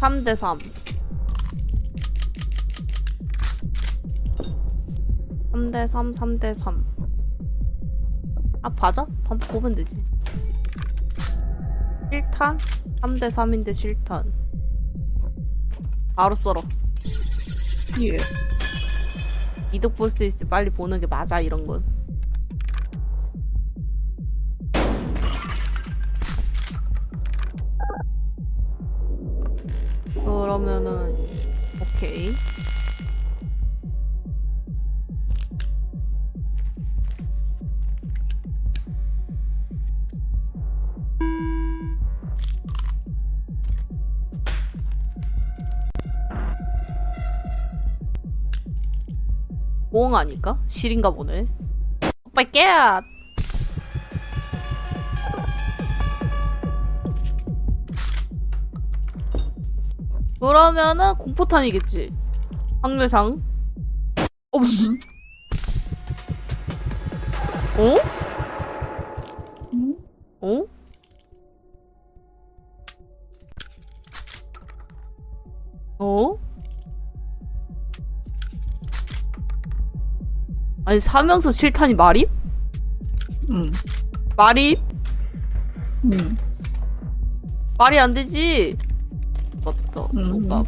3대 3. 3대 3, 3대 3. 아, 봐자? 반 보면 되지. 7탄? 3대 3인데 7탄. 바로 썰어. 예. 이득 볼 수 있을 때 빨리 보는 게 맞아, 이런 건. 그러면은, 오케이. 몽 아닐까? 실인가 보네. 오빠 깨! 그러면은 공포탄이겠지. 확률상. 어, 씨. 어? 음? 어? 어? 아니 사면서 실탄이 말이? 음. 말이? 음. 말이 안 되지. 맞다. 음. 소갑.